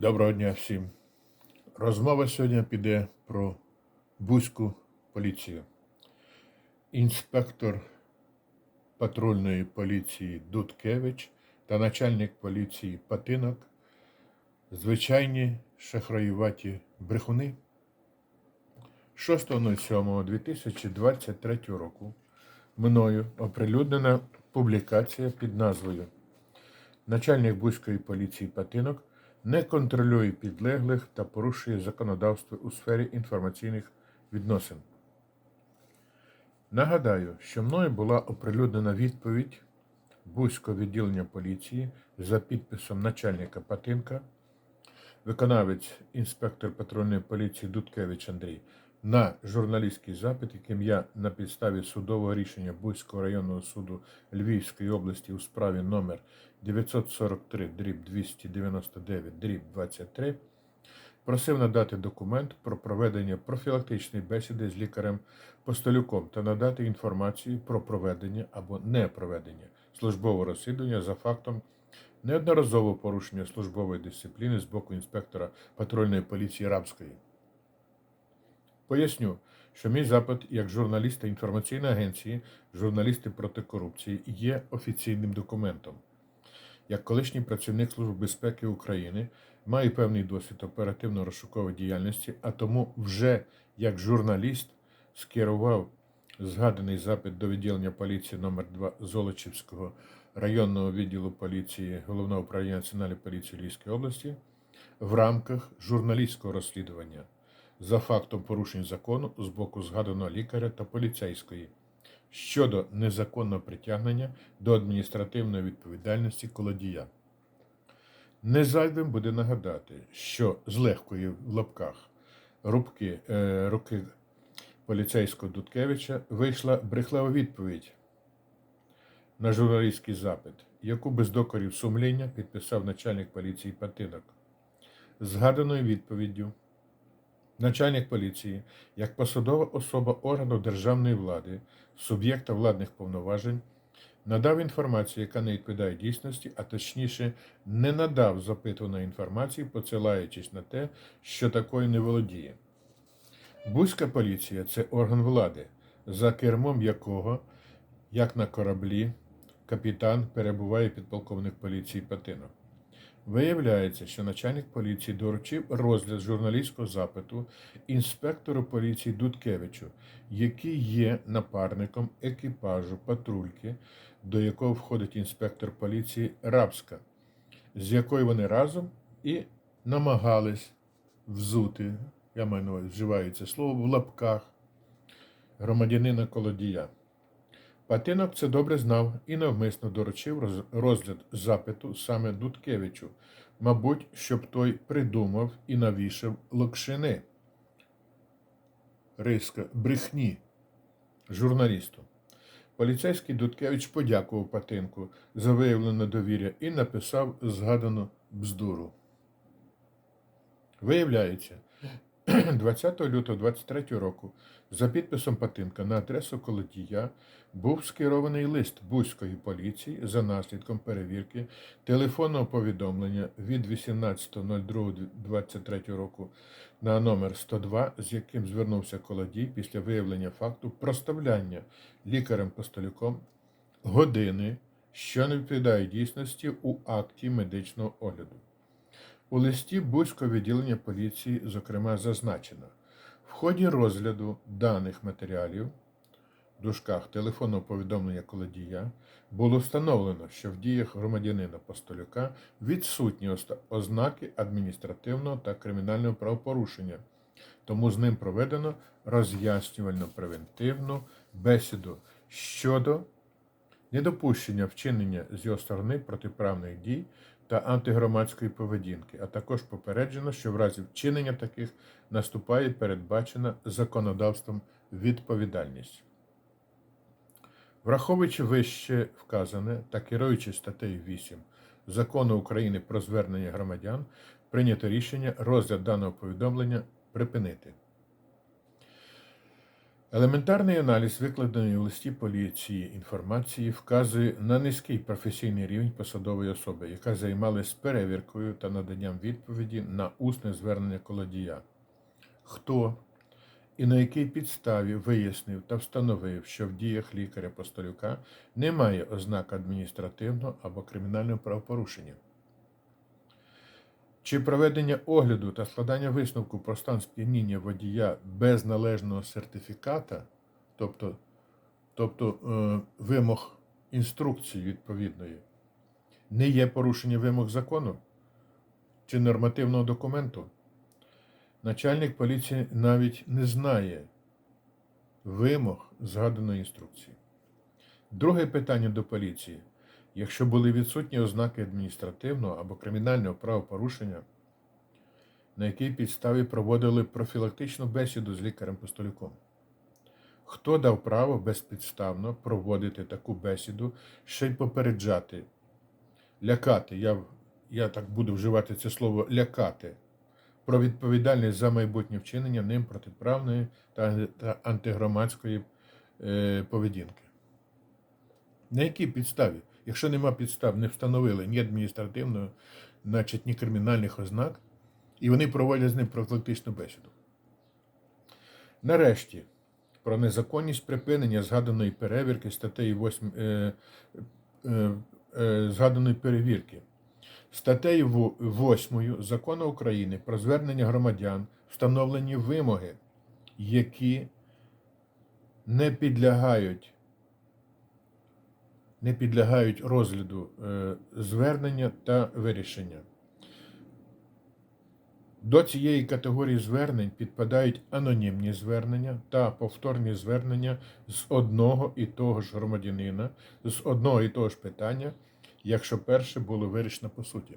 Доброго дня всім. Розмова сьогодні піде про Бузьку поліцію. Інспектор патрульної поліції Дудкевич та начальник поліції Патинок звичайні шахраюваті брехуни. 6.07.2023 року мною оприлюднена публікація під назвою Начальник Бузької поліції Патинок не контролює підлеглих та порушує законодавство у сфері інформаційних відносин. Нагадаю, що мною була оприлюднена відповідь Бузького відділення поліції за підписом начальника Патинка, виконавець інспектор патрульної поліції Дудкевич Андрій на журналістський запит, яким я на підставі судового рішення Бузького районного суду Львівської області у справі номер 943 дріб 299 дріб 23 просив надати документ про проведення профілактичної бесіди з лікарем Постолюком та надати інформацію про проведення або непроведення службового розслідування за фактом неодноразового порушення службової дисципліни з боку інспектора патрульної поліції Рабської. Поясню, що мій запит як журналіста інформаційної агенції Журналісти проти корупції є офіційним документом. Як колишній працівник Служби безпеки України маю певний досвід оперативно-розшукової діяльності, а тому вже як журналіст скерував згаданий запит до відділення поліції номер 2 Золочівського районного відділу поліції Головного управління Національної поліції Львівської області в рамках журналістського розслідування за фактом порушень закону з боку згаданого лікаря та поліцейської щодо незаконного притягнення до адміністративної відповідальності колодія. Незайвим буде нагадати, що з легкої в лапках рубки, е, руки поліцейського Дудкевича вийшла брехлива відповідь на журналістський запит, яку без докорів сумління підписав начальник поліції Патинок. Згаданою відповіддю Начальник поліції, як посадова особа органу державної влади, суб'єкта владних повноважень, надав інформацію, яка не відповідає дійсності, а точніше, не надав запитуваної інформації, посилаючись на те, що такою не володіє. Бузька поліція це орган влади, за кермом якого, як на кораблі, капітан перебуває підполковник поліції Патинок. Виявляється, що начальник поліції доручив розгляд журналістського запиту інспектору поліції Дудкевичу, який є напарником екіпажу патрульки, до якого входить інспектор поліції Рабська, з якою вони разом і намагались взути, я маю вживаю це слово в лапках громадянина Колодія. Патинок це добре знав і навмисно доручив розгляд запиту саме Дудкевичу, мабуть, щоб той придумав і навішав локшини. Риска брехні журналісту. Поліцейський Дудкевич подякував Патинку за виявлене довір'я і написав згадану бздуру. Виявляється, 20 лютого 23 року за підписом Патинка на адресу Колодія був скерований лист Бузької поліції за наслідком перевірки телефонного повідомлення від 18.02.23 року на номер 102, з яким звернувся Колодій після виявлення факту проставляння лікарем-постолюком години, що не відповідає дійсності у акті медичного огляду. У листі Бузького відділення поліції, зокрема, зазначено, в ході розгляду даних матеріалів в дужках телефонного повідомлення колодія було встановлено, що в діях громадянина Постолюка відсутні ознаки адміністративного та кримінального правопорушення, тому з ним проведено роз'яснювальну превентивну бесіду щодо недопущення вчинення з його сторони протиправних дій та антигромадської поведінки, а також попереджено, що в разі вчинення таких наступає передбачена законодавством відповідальність. Враховуючи вище вказане та керуючи статтею 8 Закону України про звернення громадян, прийнято рішення розгляд даного повідомлення припинити. Елементарний аналіз викладеної у листі поліції інформації вказує на низький професійний рівень посадової особи, яка займалась перевіркою та наданням відповіді на усне звернення колодія. Хто і на якій підставі вияснив та встановив, що в діях лікаря Постолюка немає ознак адміністративного або кримінального правопорушення. Чи проведення огляду та складання висновку про стан сп'яніння водія без належного сертифіката, тобто, тобто е, вимог інструкції відповідної, не є порушення вимог закону чи нормативного документу? Начальник поліції навіть не знає вимог згаданої інструкції. Друге питання до поліції. Якщо були відсутні ознаки адміністративного або кримінального правопорушення, на якій підставі проводили профілактичну бесіду з лікарем-постолюком? Хто дав право безпідставно проводити таку бесіду, ще й попереджати, лякати, я, я так буду вживати це слово лякати, про відповідальність за майбутнє вчинення ним протиправної та, та антигромадської е, поведінки? На якій підставі? Якщо нема підстав, не встановили ні адміністративного, значить ні кримінальних ознак, і вони проводять з ним профілактичну бесіду. Нарешті, про незаконність припинення згаданої перевірки статтею 8, е, е, е, згаданої перевірки. Статтею 8 Закону України про звернення громадян встановлені вимоги, які не підлягають не підлягають розгляду е, звернення та вирішення. До цієї категорії звернень підпадають анонімні звернення та повторні звернення з одного і того ж громадянина, з одного і того ж питання, якщо перше було вирішено по суті.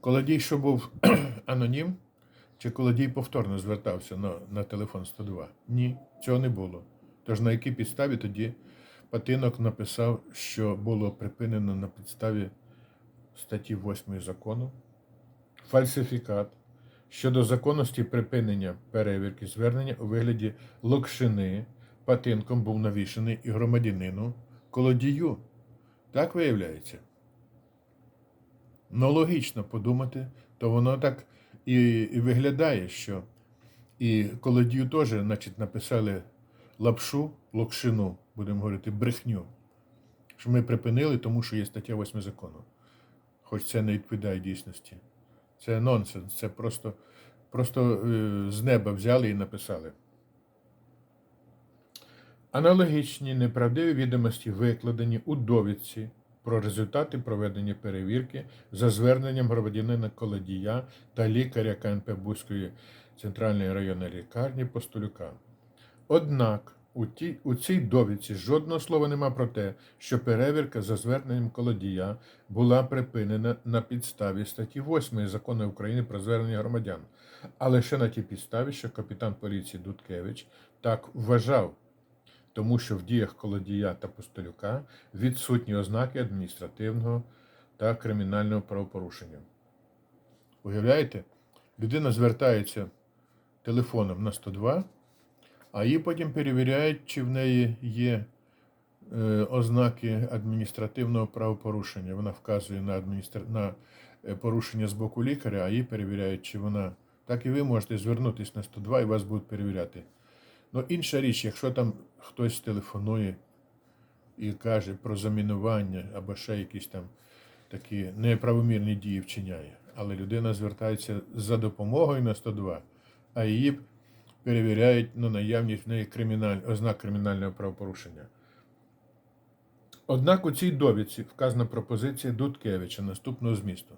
Колодій, що був анонім, чи колодій повторно звертався на, на телефон 102? Ні, цього не було. Тож на якій підставі тоді Патинок написав, що було припинено на підставі статті 8 закону фальсифікат щодо законності припинення перевірки звернення у вигляді локшини патинком був навішаний і громадянину колодію. Так виявляється. Ну, логічно подумати, то воно так і, і виглядає, що і колодію теж, значить, написали лапшу, локшину, будемо говорити, брехню. Що ми припинили, тому що є стаття 8 закону. Хоч це не відповідає дійсності. Це нонсенс, це просто, просто е, з неба взяли і написали. Аналогічні неправдиві відомості викладені у довідці про результати проведення перевірки за зверненням громадянина Колодія та лікаря КНП Бузької центральної районної лікарні Постолюка. Однак у, ті, у цій довідці жодного слова нема про те, що перевірка за зверненням колодія була припинена на підставі статті 8 закону України про звернення громадян, а лише на тій підставі, що капітан поліції Дудкевич так вважав, тому що в діях колодія та постолюка відсутні ознаки адміністративного та кримінального правопорушення. Уявляєте, людина звертається телефоном на 102 а її потім перевіряють, чи в неї є е, ознаки адміністративного правопорушення. Вона вказує на адміністра... на е, порушення з боку лікаря, а її перевіряють, чи вона. Так і ви можете звернутися на 102 і вас будуть перевіряти. Ну, інша річ, якщо там хтось телефонує і каже про замінування або ще якісь там такі неправомірні дії вчиняє, але людина звертається за допомогою на 102, а її перевіряють на наявність в неї криміналь... ознак кримінального правопорушення. Однак у цій довідці вказана пропозиція Дудкевича наступного змісту.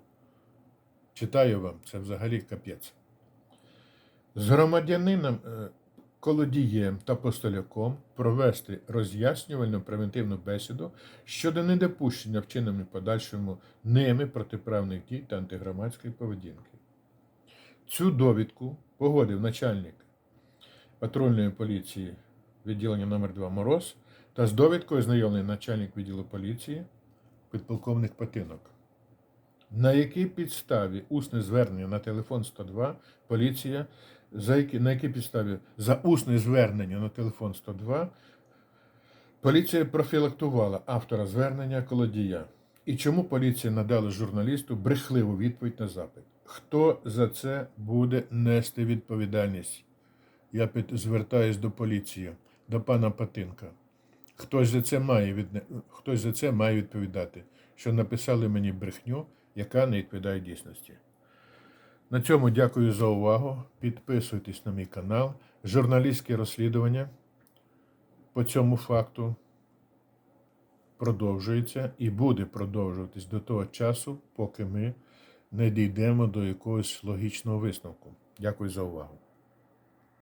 Читаю вам, це взагалі капець. З громадянином е, Колодієм та Постоляком провести роз'яснювальну превентивну бесіду щодо недопущення вчинення подальшому ними протиправних дій та антигромадської поведінки. Цю довідку погодив начальник патрульної поліції відділення номер 2 Мороз та з довідкою знайомий начальник відділу поліції підполковник Патинок. На якій підставі усне звернення на телефон 102 поліція За які, на якій підставі? За усне звернення на телефон 102 поліція профілактувала автора звернення колодія. І чому поліція надала журналісту брехливу відповідь на запит? Хто за це буде нести відповідальність? Я звертаюсь до поліції, до пана Патинка. Хтось за це має відне... Хтось за це має відповідати, що написали мені брехню, яка не відповідає дійсності. На цьому дякую за увагу. Підписуйтесь на мій канал. Журналістське розслідування по цьому факту продовжується і буде продовжуватись до того часу, поки ми не дійдемо до якогось логічного висновку. Дякую за увагу.